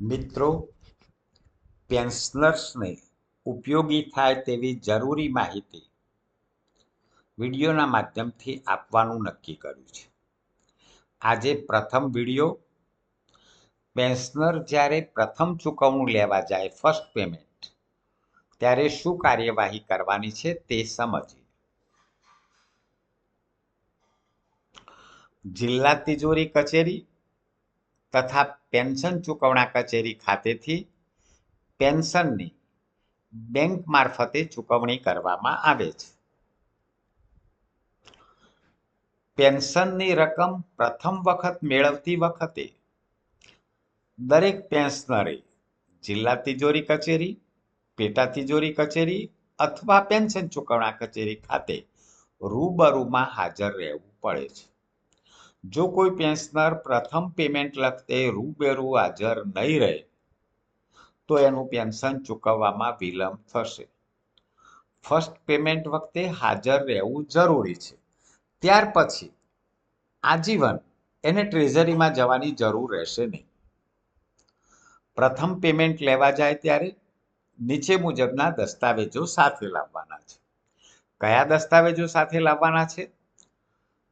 મિત્રો પેન્શનર્સને ઉપયોગી થાય તેવી જરૂરી માહિતી વિડીયોના માધ્યમથી આપવાનું નક્કી કર્યું છે. આજે પ્રથમ વીડિયો પેન્શનર જ્યારે પ્રથમ ચૂકવણું લેવા જાય ફર્સ્ટ પેમેન્ટ ત્યારે શું કાર્યવાહી કરવાની છે તે સમજીએ. જિલ્લા તિજોરી કચેરી તથા પેન્શન ચૂકવણા કચેરી ખાતેથી પેન્શનની બેંક મારફતે ચૂકવણી કરવામાં આવે છે. પેન્શનની રકમ પ્રથમ વખત મેળવતી વખતે દરેક પેન્શનરે જિલ્લા તિજોરી કચેરી, પેટા તિજોરી કચેરી અથવા પેન્શન ચૂકવણા કચેરી ખાતે રૂબરૂમાં હાજર રહેવું પડે છે. જો કોઈ પેન્શનર પ્રથમ પેમેન્ટ લખતે રૂબેરૂ હાજર નહીં રહે, તો એનું પેન્શન ચૂકવવામાં વિલંબ થશે. ફર્સ્ટ પેમેન્ટ વખતે હાજર રહેવું જરૂરી છે. ત્યાર પછી આજીવન એને ટ્રેઝરીમાં જવાની જરૂર રહેશે નહીં. પ્રથમ પેમેન્ટ લેવા જાય ત્યારે નીચે મુજબના દસ્તાવેજો સાથે લાવવાના છે. કયા દસ્તાવેજો સાથે લાવવાના છે?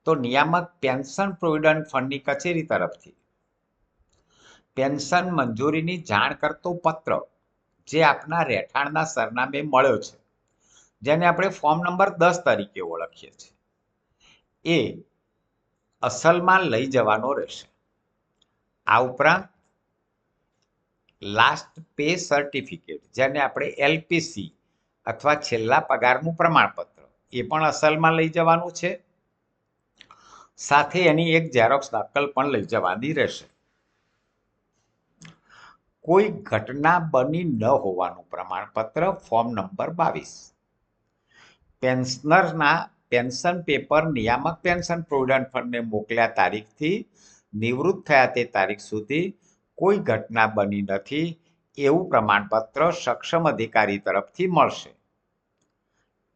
તો નિયામક પેન્શન પ્રોવિડન્ટ ફંડની કચેરી તરફથી. પેન્શન મંજૂરીની જાણ કરતો પત્ર જે આપના રહેઠાણના સરનામે મળ્યો છે, જેને આપણે ફોર્મ નંબર દસ તરીકે ઓળખીએ છીએ. એ અસલમાં લઈ જવાનો રહેશે. આ ઉપરાંત લાસ્ટ પે સર્ટિફિકેટ, જેને આપણે એલપીસી અથવા છેલ્લા પગારનું પ્રમાણપત્ર, એ પણ અસલમાં લઈ જવાનું છે. સાથે એની એક ઝેરોક્સ દાખલ પણ લઈ જવાની રહેશે. કોઈ ઘટના બની ન હોવાનું પ્રમાણપત્ર ફોર્મ નંબર બાવીસ. પેન્શનરના પેન્શન પેપર નિયામક પેન્શન પ્રોવિડન્ટ ફંડને મોકલ્યા તારીખથી નિવૃત્ત થયા તે તારીખ સુધી કોઈ ઘટના બની નથી એવું પ્રમાણપત્ર સક્ષમ અધિકારી તરફથી મળશે.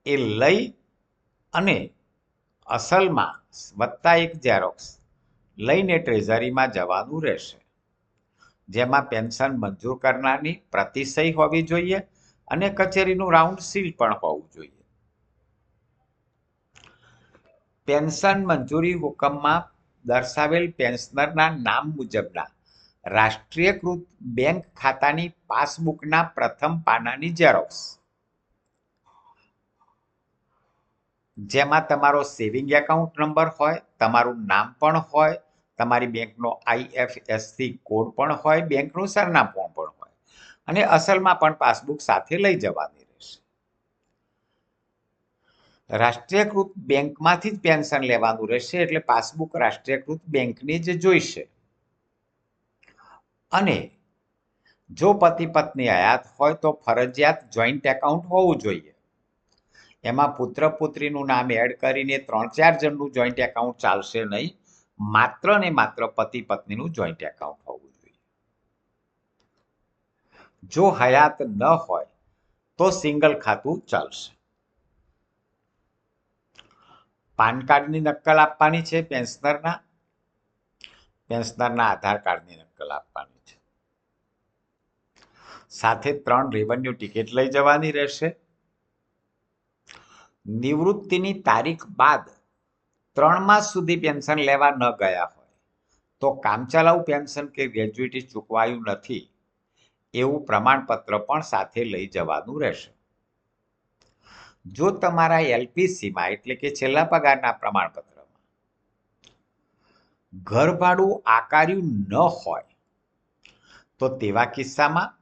એ લઈ અને અસલમાં વત્તા એક ઝેરોક્સ લઈને ટ્રેઝરીમાં જવાનું રહેશે. જેમાં પેન્શન મંજૂર કરનારની પ્રતિસહી હોવી જોઈએ અને કચેરીનું રાઉન્ડ સીલ પણ હોવું જોઈએ. પેન્શન મંજૂરી હુકમમાં દર્શાવેલ પેન્શનરના નામ મુજબના રાષ્ટ્રીયકૃત બેંક ખાતાની પાસબુકના પ્રથમ પાનાની ઝેરોક્સ જેમાં તમારો સેવિંગ એકાઉન્ટ નંબર હોય, તમારું નામ પણ હોય, તમારી બેંકનો આઈએફએસસી કોડ પણ હોય, બેંકનું સરનામું પણ હોય. અને અસલમાં પણ પાસબુક સાથે લઈ જવાની રહેશે. રાષ્ટ્રીયકૃત બેંકમાંથી જ પેન્શન લેવાનું રહેશે એટલે પાસબુક રાષ્ટ્રીયકૃત બેંકની જ જોઈશે. અને જો પતિ પત્ની આયાત હોય તો ફરજિયાત જોઈન્ટ એકાઉન્ટ હોવું જોઈએ. એમાં પુત્ર પુત્રીનું નામ એડ કરીને ત્રણ ચાર જણનું જોઈન્ટ એકાઉન્ટ ચાલશે નહીં. માત્ર ને માત્ર પતિ પત્નીનું જોઈન્ટ એકાઉન્ટ હોવું જોઈએ. જો હયાત ન હોય તો સિંગલ ખાતું ચાલશે. પાન કાર્ડની નકલ આપવાની છે પેન્શનરના. પેન્શનરના આધાર કાર્ડની નકલ આપવાની છે. સાથે ત્રણ રેવન્યુ ટિકિટ લઈ જવાની રહેશે. નિવૃત્તિની તારીખ બાદ ત્રણ માસ સુધી પેન્શન લેવા ન ગયા હોય, તો કામચલાઉ પેન્શન કે ગ્રેજ્યુટી ચૂકવાયું નથી, એવું પ્રમાણપત્ર પણ સાથે લઈ જવાનું રહેશે. જો તમારા એલપીસીમાં એટલે કે છેલ્લા પગારના પ્રમાણપત્રમાં ઘર ભાડું આકાર્યું ન હોય, તો તેવા કિસ્સામાં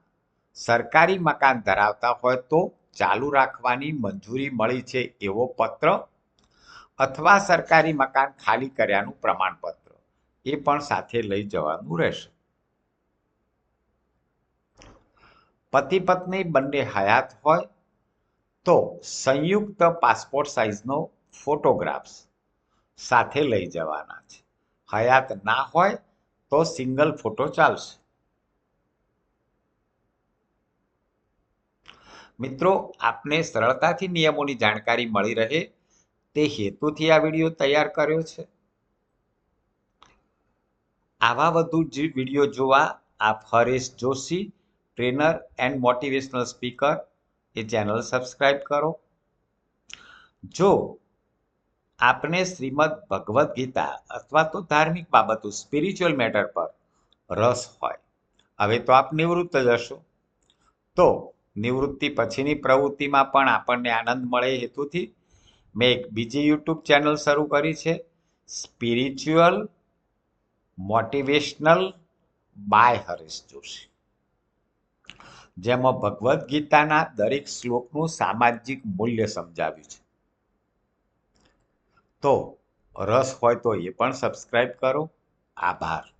સરકારી મકાન ધરાવતા હોય તો ચાલુ રાખવાની મંજૂરી મળી છે એવો પત્ર અથવા સરકારી મકાન ખાલી કર્યાનું પ્રમાણપત્ર, એ પણ સાથે લઈ જવાનું રહેશે. પતિ પત્ની બંને હયાત હોય તો સંયુક્ત પાસપોર્ટ સાઇઝનો ફોટોગ્રાફ્સ સાથે લઈ જવાના છે. હયાત ના હોય તો સિંગલ ફોટો ચાલશે. મિત્રો, આપને સરળતાથી નિયમોની જાણકારી મળી રહે. તે હેતુથી આ વીડિયો તૈયાર કર્યો છે. આવા વધુ વીડિયો જોવા આપ Haresh Joshi, trainer and motivational speaker, A channel subscribe કરો. જો આપને શ્રીમદ ભગવદ્ ગીતા અથવા તો ધાર્મિક બાબતો સ્પિરિચ્યુઅલ મેટર પર રસ હોય, હવે તો આપ નિવૃત્ત જશો. તો નિવૃત્તિ પછીની પ્રવૃત્તિમાં પણ આપણને આનંદ મળે હેતુથી મેં એક બીજી યુટ્યુબ ચેનલ શરૂ કરી છે. Spiritual motivational by Harish Joshi. જેમાં ભગવદ્ ગીતાના દરેક શ્લોકનું સામાજિક મૂલ્ય સમજાવ્યું છે. તો રસ હોય તો એ પણ સબસ્ક્રાઇબ કરો. આભાર.